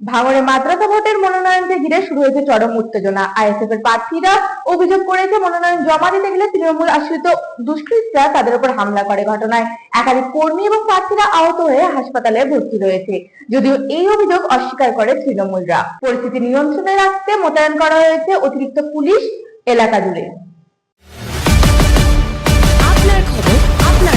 ভাঙড়ে মাদ্রাসা ভোটের মনোনয়নকে ঘিরে শুরু হয়েছে চরম উত্তেজনা। আইএসএফ এর প্রার্থীরা অভিযোগ করেছে মনোনয়ন জমা দিতে গেলে তৃণমূল আশ্রিত দুষ্কৃতীরা তাদের উপর হামলা করে ঘটনায়। একাধিক কর্মী এবং প্রার্থীরা আহত হয়ে হাসপাতালে ভর্তি রয়েছে। যদিও এই অভিযোগ অস্বীকার করে তৃণমূলরা। পরিস্থিতি নিয়ন্ত্রণে রাখতে মোতায়েন করা হয়েছে অতিরিক্ত পুলিশ এলাকা জুড়ে। আপনার খবর আপনার